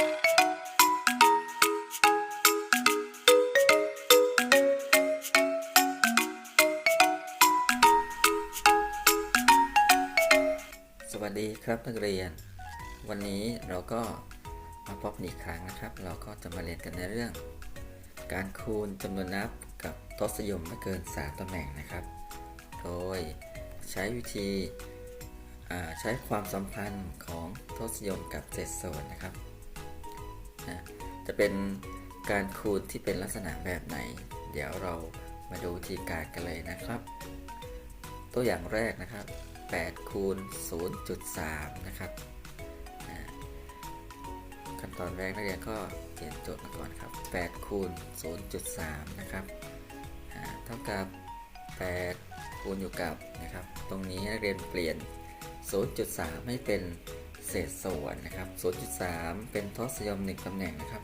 สวัสดีครับนักเรียน วันนี้เราก็มาพบอีกครั้งนะครับ เราก็จะมาเรียนกันในเรื่อง การคูณจำนวนนับกับทศยมไม่เกิน3ตำแหน่งนะครับ โดยใช้วิธีใช้ความสัมพันธ์ของทศยมกับเศษส่วนนะครับ นะจะเป็นการคูณที่เป็นลักษณะแบบไหน เดี๋ยวเรามาดูวิธีการกันเลยนะครับ ตัวอย่างแรกนะครับ 8 คูณ 0.3 นะครับขั้นตอนแรกนักเรียนก็เขียนโจทย์มาก่อนครับ 8 คูณ 0.3 นะครับเท่ากับ 8 คูณอยู่กับนะครับ ตรงนี้นักเรียนเปลี่ยน 0.3 ให้เป็น เศษส่วนนะครับ0.3 เป็นทศนิยม1ตำแหน่งนะครับ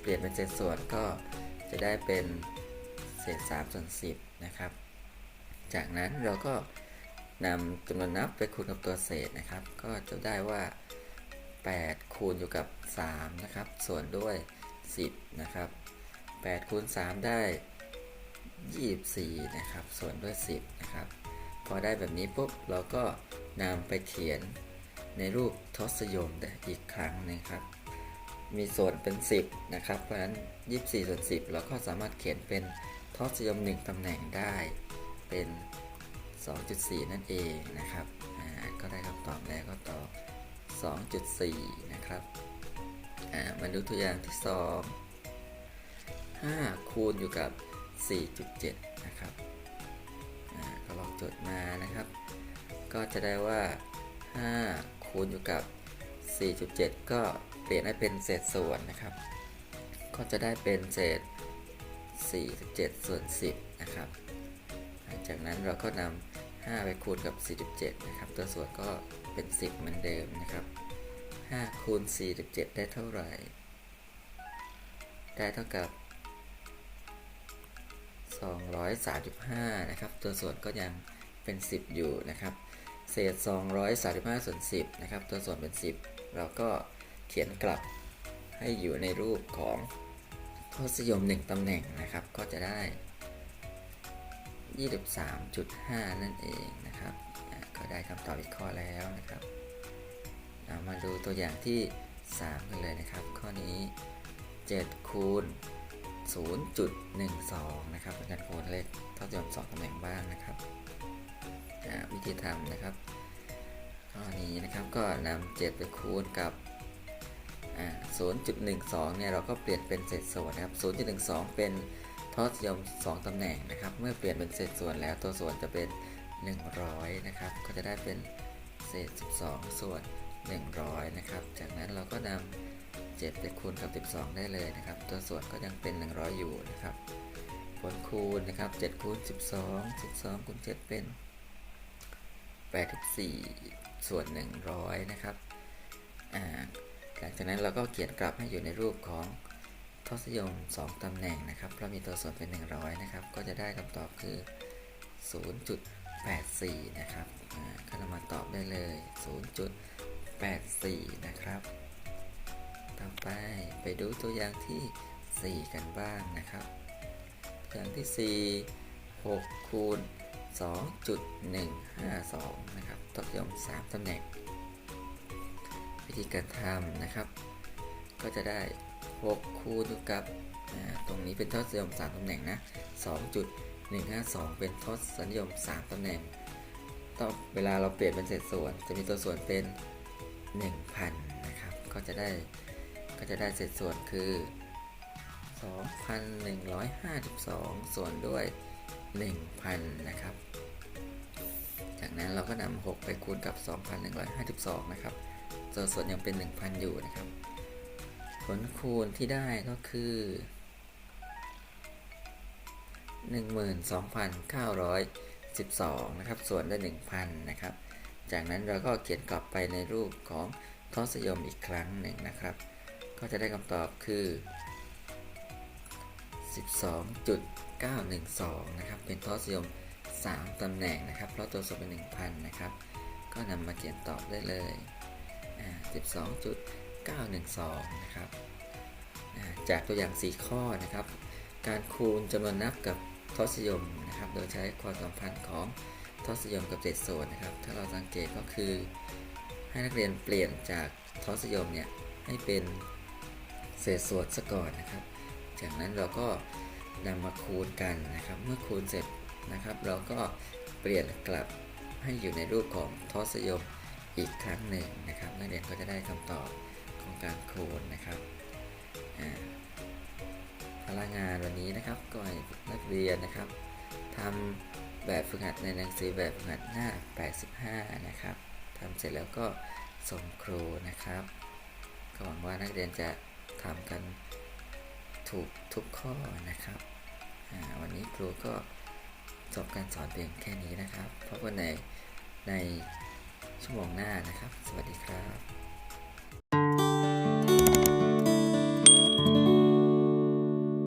เปลี่ยนเป็นเศษส่วนก็จะได้เป็นเศษ3ส่วน10นะครับ จากนั้นเราก็นำจำนวนนับไปคูณกับตัวเศษนะครับ ก็จะได้ว่า 8 คูณอยู่กับ3นะครับ ส่วนด้วย 10 นะครับ 8 คูณ 3 ได้ 24 นะครับ ส่วนด้วย 10 นะครับ พอได้แบบนี้ปุ๊บเราก็นำไปเขียน ในรูปทศยมได้อีกครั้งนึงครับ มีส่วนเป็น 10 นะครับ เพราะฉะนั้น 24 ส่วน 10 เราก็สามารถเขียนเป็นทศนิยม 1ตำแหน่งได้เป็น 2.4 นั่นเองนะครับก็ได้คำตอบแล้วก็ตอบ 2.4 นะครับมาดูตัวอย่างที่2 5 คูณอยู่กับ 4.7 นะครับก็ลองจดมานะครับ ก็จะได้ว่า 5 คูณอยู่กับ 4.7 ก็เปลี่ยนให้เป็นเศษส่วนนะครับ ก็จะได้เป็นเศษ 47 ส่วน 10 นะครับ หลังจากนั้นเราก็นำ 5 ไปคูณกับ 47 นะครับ ตัวส่วนก็เป็น 10 เหมือนเดิมนะครับ 5 คูณ 47 ได้เท่าไหร่ ได้เท่ากับ 235 นะครับ ตัวส่วนก็ยังเป็น 10 อยู่นะครับ เศษ 235ส่วน10 นะครับ ตัวส่วนเป็น 10 เราก็เขียนกลับให้อยู่ในรูปของทศนิยม 1 ตำแหน่งนะครับ ก็จะได้ 23.5 นั่นเองนะครับ ก็ได้คำตอบอีกข้อแล้วนะครับเรามาดูตัวอย่างที่ 3 กันเลยนะครับ ข้อนี้7คูณ 0.12 นะครับเป็นการคูณเลขเท่าจำสองตำแหน่งบ้างนะครับวิธีทำนะครับข้อนี้นะครับก็นำ7ไปคูณกับ 0.12 เนี่ยเราก็เปลี่ยนเป็นเศษส่วนนะครับ 0.12 เป็นทศยม2ตำแหน่งนะครับ เมื่อเปลี่ยนเป็นเศษส่วนแล้วตัวส่วนจะเป็น 100 นะครับ ก็จะได้เป็นเศษ 12 ส่วน 100 นะครับ จากนั้นเราก็นำ 7ไปคูณกับ 12 ได้เลยนะครับ ตัวส่วนก็ยังเป็น 100 อยู่นะครับผลคูณนะครับ7คูณ12 12คูณ7เป็น 84 ส่วน 100 นะครับอ่าหลังจากนั้นเราก็เขียนกลับให้อยู่ในรูปของทศยม 2 ตำแหน่งนะครับเพราะมีตัวส่วนเป็น 100 นะครับ ก็จะได้คำตอบคือ 0.84 นะครับก็นำมาตอบได้เลย 0.84 นะครับ ต่อไปไปดูตัวอย่างที่ 4 กันบ้างนะครับตัวอย่างที่ 4 6 คูณ 2.152 นะครับทศนิยม 3ตำแหน่ง วิธีการทำนะครับ ก็จะได้ 6 คูณกับตรงนี้เป็นทศนิยม 3ตำแหน่งนะ 2.152 เป็นทศนิยม 3ตำแหน่งต้องเวลาเราเปลี่ยนเป็นเศษส่วน จะมีตัวส่วนเป็น 1,000 นะครับ ก็จะได้ จะได้เศษส่วนคือ 2,152 ส่วนด้วย 1,000 นะครับ จากนั้นเราก็นำ6ไปคูณกับ 2,152 นะครับตัวส่วนยังเป็น 1,000 อยู่นะครับ ผลคูณที่ได้ก็คือ 12,912 นะครับ ส่วนด้วย1,000 นะครับ จากนั้นเราก็เขียนกลับไปในรูปของทศยมอีกครั้งหนึ่งนะครับ ก็จะได้คำตอบคือ 12.912 นะครับ เป็นทศนิยม 3 ตำแหน่งนะครับ เพราะตัวส่วนเป็น 1,000 นะครับ ก็นำมาเขียนตอบได้เลยอ่า12.912 นะครับ จากตัวอย่าง 4 ข้อนะครับ การคูณจำนวนนับกับทศนิยมนะครับ โดยใช้ความสัมพันธ์ของทศนิยมกับเศษส่วนนะครับ ถ้าเราสังเกตก็คือ ให้นักเรียนเปลี่ยนจากทศนิยมเนี่ยให้เป็น เศษส่วนซะก่อนนะครับ จากนั้นเราก็นำมาคูณกันนะครับ เมื่อคูณเสร็จนะครับ เราก็เปลี่ยนกลับให้อยู่ในรูปของทศยมอีกครั้งหนึ่งนะครับนักเรียนก็จะได้คำตอบของการคูณนะครับพลังงานวันนี้นะครับก็ให้นักเรียนนะครับทำแบบฝึกหัดในหนังสือแบบฝึกหัดหน้า 85 นะครับทำเสร็จแล้วก็ส่งครูนะครับก็หวังว่านักเรียนจะ ทำกันถูกทุกข้อนะครับ วันนี้ครูก็จบการสอนเพียงแค่นี้นะครับพบกันในในชั่วโมงหน้านะครับ สวัสดีครับ